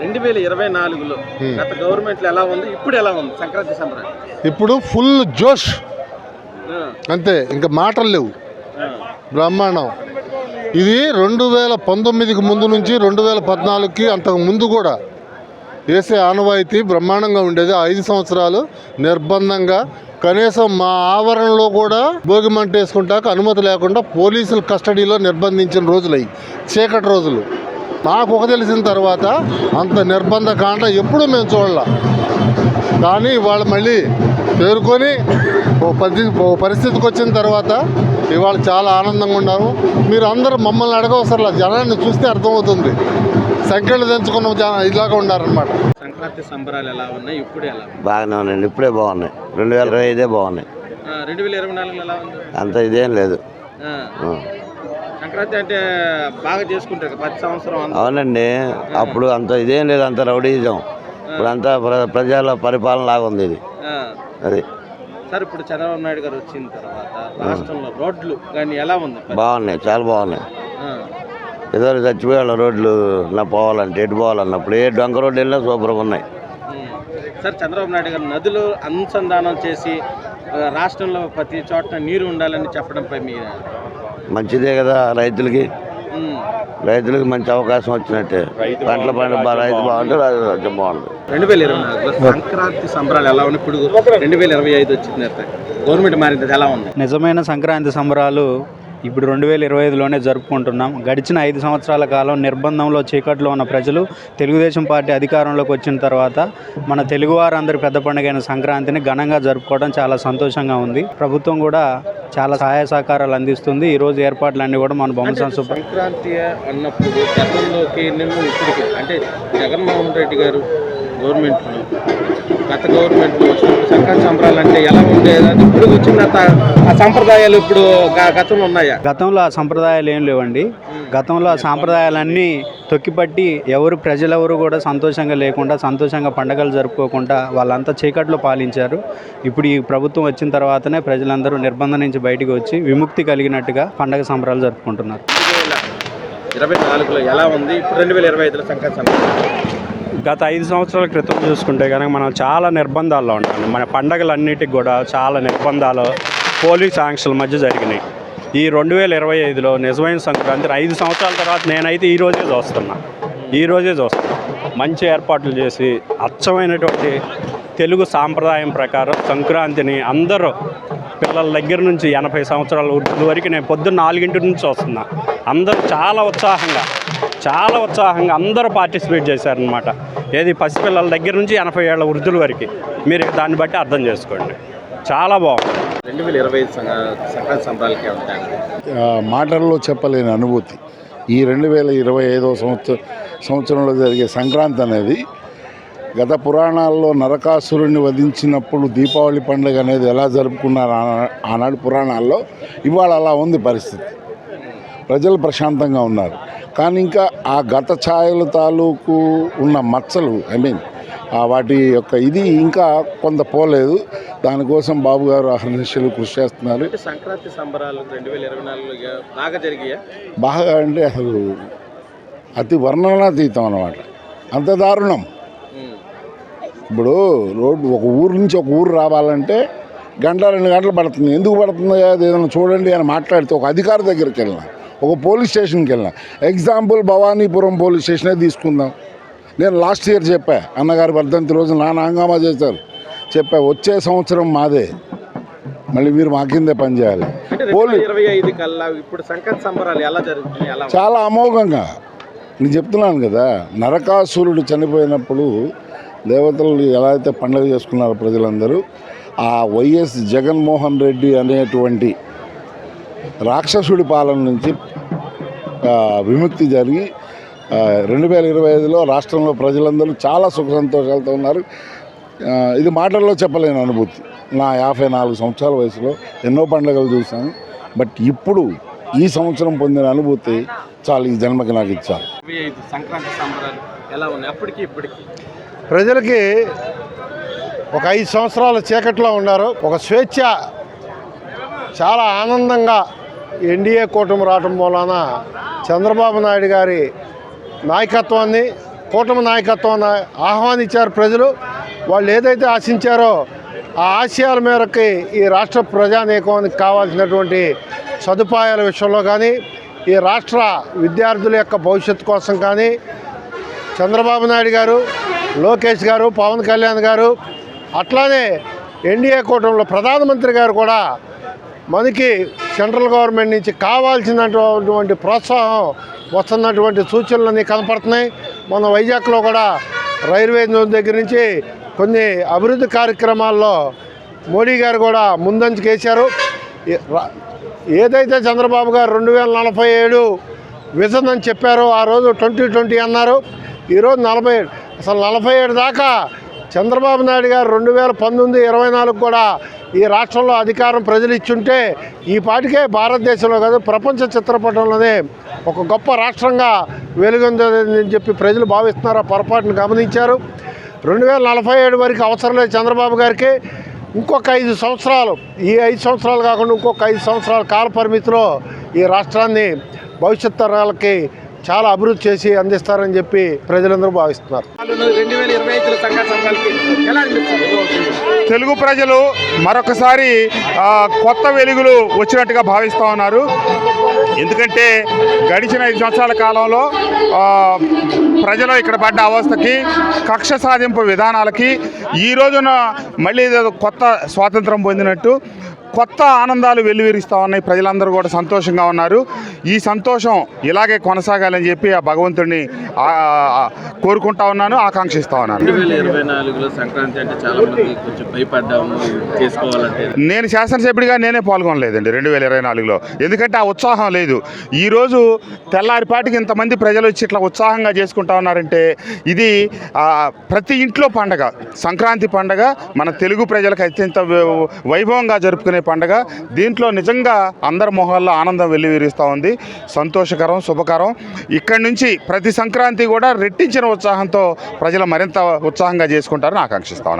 రెండు వేల ఇరవై నాలుగులో గత గవర్నమెంట్లో ఎలా ఉంది? ఇప్పుడు ఎలా ఉంది? సంక్రాంతి సంబరాలు. ఇప్పుడు ఫుల్ జోష్. అంతే ఇంకా మాటలు లేవు. బ్రహ్మాండం. ఇది రెండు వేల పంతొమ్మిదికి ముందు నుంచి రెండు వేల పద్నాలుగుకి అంతకు ముందు కూడా వేసే ఆనవాయితీ బ్రహ్మాండంగా ఉండేది. ఐదు సంవత్సరాలు నిర్బంధంగా. కనీసం మా ఆవరణలో కూడా భోగి మంట వేసుకుంటాక అనుమతి లేకుండా పోలీసుల కస్టడీలో నిర్బంధించిన రోజులు అవి చీకటి రోజులు. నాకు ఒక తెలిసిన తర్వాత అంత నిర్బంధ కాండ ఎప్పుడూ మేము చూడాల. కానీ ఇవాళ మళ్ళీ తేరుకొని ఓ పరి ఓ పరిస్థితికి వచ్చిన తర్వాత ఇవాళ చాలా ఆనందంగా ఉన్నారు మీరు అందరూ మమ్మల్ని అడగవసరలా జనాన్ని చూస్తే అర్థమవుతుంది. సంఖ్యలు తెంచుకున్న జన ఇలాగా ఉన్నారనమాట సంక్రాంతి సంబరాలు ఎలా ఉన్నాయి? ఇప్పుడు ఎలా బాగానే ఉన్నాయండి ఇప్పుడే బాగున్నాయి. రెండు వేల ఇరవై ఐదే బాగున్నాయి. ఆ, రెండు వేల ఇరవై ఎలా ఉంది? అంత ఇదేం లేదు. సంక్రాంతి అంటే బాగా చేసుకుంటారు ప్రతి సంవత్సరం. అవునండి. అప్పుడు అంత ఇదేం లేదు అంత రౌడీజం. ఇప్పుడు అంతా ప్ర- ప్రజల పరిపాలన లాగా ఉంది ఇది. అది. సార్ ఇప్పుడు చంద్రబాబు నాయుడు గారు వచ్చిన తర్వాత రాష్ట్రంలో రోడ్లు కానీ ఎలా ఉంది? బాగున్నాయి చాలా బాగున్నాయి. ఏదో చచ్చిపోయాళ్ళ రోడ్లు నా పోవాలంటే ఎటు పోవాలన్నప్పుడు. ఏ డొంక రోడ్డు వెళ్ళినా సూపర్గా ఉన్నాయి. సార్ చంద్రబాబు నాయుడు గారు నదులు అనుసంధానం చేసి రాష్ట్రంలో ప్రతి చోట నీరు ఉండాలని చెప్పడంపై మీ మంచిదే కదా రైతులకి. రైతులకి మంచి అవకాశం వచ్చినట్టే. పంటల పంట రైతు బాగుంటే రాజ్యం బాగుంటుంది. రెండు వేల ఇరవై నాలుగులో సంక్రాంతి సంబరాలు ఎలా ఉన్నాయి? ఇప్పుడు రెండు వేల ఇరవై ఐదు వచ్చింది గవర్నమెంట్ మారింది ఎలా ఉంది? నిజమైన సంక్రాంతి సంబరాలు ఇప్పుడు రెండు వేల ఇరవై ఐదులోనే జరుపుకుంటున్నాం. గడిచిన ఐదు సంవత్సరాల కాలం నిర్బంధంలో చీకట్లో ఉన్న ప్రజలు తెలుగుదేశం పార్టీ అధికారంలోకి వచ్చిన తర్వాత మన తెలుగువారందరి పెద్ద పండుగైన సంక్రాంతిని ఘనంగా జరుపుకోవడం చాలా సంతోషంగా ఉంది. ప్రభుత్వం కూడా చాలా సహాయ సహకారాలు అందిస్తుంది. ఈ రోజు ఏర్పాట్లన్నీ కూడా మన బొమ్మ సంస్థ సంక్రాంతి అన్నప్పుడు గతంలోకి అంటే జగన్మోహన్ రెడ్డి గారు గవర్నమెంట్లో గత గవర్నమెంట్లో వచ్చినప్పుడు సంక్రాంతి సంబరాలు అంటే ఎలా ఉండేది ఇప్పుడు వచ్చిన ఆ సంప్రదాయాలు ఇప్పుడు గతంలో ఉన్నాయా? గతంలో ఆ సంప్రదాయాలు ఏం లేవండి. గతంలో ఆ సాంప్రదాయాలన్నీ తొక్కిపట్టి ఎవరు ప్రజలెవరు కూడా సంతోషంగా లేకుండా సంతోషంగా పండగలు జరుపుకోకుండా వాళ్ళంతా చీకట్లో పాలించారు. ఇప్పుడు ఈ ప్రభుత్వం వచ్చిన తర్వాతనే ప్రజలందరూ నిర్బంధం నుంచి బయటికి వచ్చి విముక్తి కలిగినట్టుగా పండగ సంబరాలు జరుపుకుంటున్నారు. ఇరవై నాలుగులో ఎలా ఉంది? ఇప్పుడు రెండు వేల ఇరవై ఐదులో సంక్రాంతి గత ఐదు సంవత్సరాల క్రితం చూసుకుంటే కనుక మనం చాలా నిర్బంధాల్లో ఉంటాం మన పండగలన్నిటికి కూడా చాలా నిర్బంధాలు పోలీస్ ఆంక్షల మధ్య జరిగినాయి. ఈ రెండు వేల ఇరవై ఐదులో నిజమైన సంక్రాంతి ఐదు సంవత్సరాల తర్వాత నేనైతే ఈ రోజే చూస్తున్నా. ఈ రోజే చూస్తున్నా. మంచి ఏర్పాట్లు చేసి అచ్చమైనటువంటి తెలుగు సాంప్రదాయం ప్రకారం సంక్రాంతిని అందరూ పిల్లల దగ్గర నుంచి ఎనభై సంవత్సరాల వరకు నేను పొద్దున్న నాలుగింటి నుంచి వస్తున్నా అందరూ చాలా ఉత్సాహంగా చాలా ఉత్సాహంగా అందరూ పార్టిసిపేట్ చేశారనమాట ఏది పసిపిల్లల దగ్గర నుంచి ఎనభై ఏళ్ళ వృద్ధుల వరకు. మీరు దాన్ని బట్టి అర్థం చేసుకోండి. చాలా బాగుంది. రెండు వేల ఇరవై సంక్రాంతి సంబరాలకి మాటల్లో చెప్పలేని అనుభూతి. ఈ రెండు వేల ఇరవై ఐదో సంవత్సర సంవత్సరంలో జరిగే సంక్రాంతి అనేది గత పురాణాల్లో నరకాసురుని వధించినప్పుడు దీపావళి పండుగ అనేది ఎలా జరుపుకున్నారు ఆనా- ఆనాడు పురాణాల్లో ఇవాళ అలా ఉంది పరిస్థితి. ప్రజలు ప్రశాంతంగా ఉన్నారు. కానీ ఇంకా ఆ గత ఛాయల తాలూకు ఉన్న మచ్చలు ఐ మీన్ వాటి యొక్క ఇది ఇంకా కొంత పోలేదు. దానికోసం బాబు గారు అహర్నిశలు కృషి చేస్తున్నారు. సంక్రాంతి సంబరాలు రెండు వేల ఇరవై నాలుగులో బాగా జరిగాయా? బాగా అంటే అసలు అతి వర్ణనాతీతం అన్నమాట. అంత దారుణం. ఇప్పుడు రోడ్డు ఒక ఊరు నుంచి ఒక ఊరు రావాలంటే గంట రెండు గంటలు పడుతుంది. ఎందుకు పడుతుంది? అది ఏదైనా చూడండి అని మాట్లాడితే ఒక అధికారి దగ్గరికి వెళ్ళినా ఒక పోలీస్ స్టేషన్కి వెళ్ళినా. ఎగ్జాంపుల్ భవానీపురం పోలీస్ స్టేషనే తీసుకుందాం. నేను లాస్ట్ ఇయర్ చెప్పా అన్నగారి వర్ధంతి రోజు నాన్న హంగామా చేశారు. చెప్పా వచ్చే సంవత్సరం మాదే. మళ్ళీ మీరు మా కిందే పనిచేయాలి కల్లా ఇప్పుడు సంక్రాంతి సంబరాలు ఎలా ఎలా చాలా అమోఘంగా. నేను చెప్తున్నాను కదా నరకాసురుడు చనిపోయినప్పుడు దేవతలు ఎలా అయితే పండుగ చేసుకున్నారో ప్రజలందరూ ఆ వైఎస్ జగన్మోహన్ రెడ్డి అనేటువంటి రాక్షసుడి పాలన నుంచి ఆ, విముక్తి జరిగి రెండు వేల ఇరవై ఐదులో రాష్ట్రంలో ప్రజలందరూ చాలా సుఖ సంతోషాలతో ఉన్నారు. ఇది మాటల్లో చెప్పలేని అనుభూతి. నా యాభై నాలుగు సంవత్సరాల వయసులో ఎన్నో పండుగలు చూశాను. బట్ ఇప్పుడు ఈ సంవత్సరం పొందిన అనుభూతి చాలు ఈ జన్మకి నాకు ఇచ్చారు. సంక్రాంతి సంబరాలు ఎలా ఉన్నాయి? అప్పటికి ఇప్పటికి. ప్రజలకి ఒక ఐదు సంవత్సరాల చీకట్లో ఉన్నారు. ఒక స్వేచ్ఛ చాలా ఆనందంగా ఎన్డీఏ కూటమి రావటం మూలాన చంద్రబాబు నాయుడు గారి నాయకత్వాన్ని కూటమి నాయకత్వాన్ని ఆహ్వానించారు ప్రజలు. వాళ్ళు ఏదైతే ఆశించారో ఆ ఆశయాల మేరకు ఈ రాష్ట్ర ప్రజానీకానికి కావాల్సినటువంటి సదుపాయాల విషయంలో కానీ ఈ రాష్ట్ర విద్యార్థుల యొక్క భవిష్యత్తు కోసం కానీ చంద్రబాబు నాయుడు గారు లోకేష్ గారు పవన్ కళ్యాణ్ గారు అట్లానే ఎన్డీఏ కూటమిలో ప్రధానమంత్రి గారు కూడా మనకి సెంట్రల్ గవర్నమెంట్ నుంచి కావాల్సినటువంటి ప్రోత్సాహం వస్తున్నటువంటి సూచనలన్నీ కనపడుతున్నాయి. మన వైజాగ్లో కూడా రైల్వే దగ్గర నుంచి కొన్ని అభివృద్ధి కార్యక్రమాల్లో మోడీ గారు కూడా ముందంచుకేశారు ఏదైతే చంద్రబాబు గారు రెండు వేల నలభై ఏడు విజన్ అని చెప్పారో ఆ రోజు ట్వంటీ ట్వంటీ అన్నారు. ఈరోజు నలభై ఏడు అసలు నలభై ఏడు దాకా చంద్రబాబు నాయుడు గారు రెండు వేల పంతొమ్మిది ఇరవై నాలుగు కూడా ఈ రాష్ట్రంలో అధికారం ప్రజలు ఇచ్చుంటే ఈ పాటికే భారతదేశంలో కాదు ప్రపంచ చిత్రపటంలోనే ఒక గొప్ప రాష్ట్రంగా వెలుగొందని చెప్పి ప్రజలు భావిస్తున్నారు ఆ పొరపాటును గమనించారు. రెండు వేల నలభై ఏడు వరకు అవసరం లేదు చంద్రబాబు గారికి. ఇంకొక ఐదు సంవత్సరాలు ఈ ఐదు సంవత్సరాలు కాకుండా ఇంకొక ఐదు సంవత్సరాల కాల పరిమితిలో ఈ రాష్ట్రాన్ని భవిష్యత్ తరాలకి చాలా అభివృద్ధి చేసి అందిస్తారని చెప్పి ప్రజలందరూ భావిస్తున్నారు. తెలుగు ప్రజలు మరొకసారి కొత్త వెలుగులు వచ్చినట్టుగా భావిస్తూ ఉన్నారు. ఎందుకంటే గడిచిన ఐదు సంవత్సరాల కాలంలో ప్రజలు ఇక్కడ పడ్డ అవస్థకి కక్ష సాధింపు విధానాలకి ఈ రోజున మళ్ళీ కొత్త స్వాతంత్రం పొందినట్టు కొత్త ఆనందాలు వెల్లువిరుస్తూ ఉన్నాయి. ప్రజలందరూ కూడా సంతోషంగా ఉన్నారు. ఈ సంతోషం ఇలాగే కొనసాగాలని చెప్పి ఆ భగవంతుడిని కోరుకుంటా ఉన్నాను ఆకాంక్షిస్తా ఉన్నాను. నేను శాసనసభ్యుడిగా నేనే పాల్గొనలేదండి రెండు వేల ఇరవై నాలుగులో. ఎందుకంటే ఆ ఉత్సాహం లేదు. ఈరోజు తెల్లారిపాటికి ఇంతమంది ప్రజలు వచ్చి ఇట్లా ఉత్సాహంగా చేసుకుంటా ఉన్నారంటే ఇది ప్రతి ఇంట్లో పండగ. సంక్రాంతి పండగ మన తెలుగు ప్రజలకు అత్యంత వైభవంగా జరుపుకునే పండుగ. దీంట్లో నిజంగా అందరి మొహాల్లో ఆనందం వెల్లివిరుస్తూ ఉంది. సంతోషకరం శుభకరం. ఇక్కడి నుంచి ప్రతి సంక్రాంతి కూడా రెట్టించిన ఉత్సాహంతో ప్రజలు మరింత ఉత్సాహంగా చేసుకుంటారని ఆకాంక్షిస్తా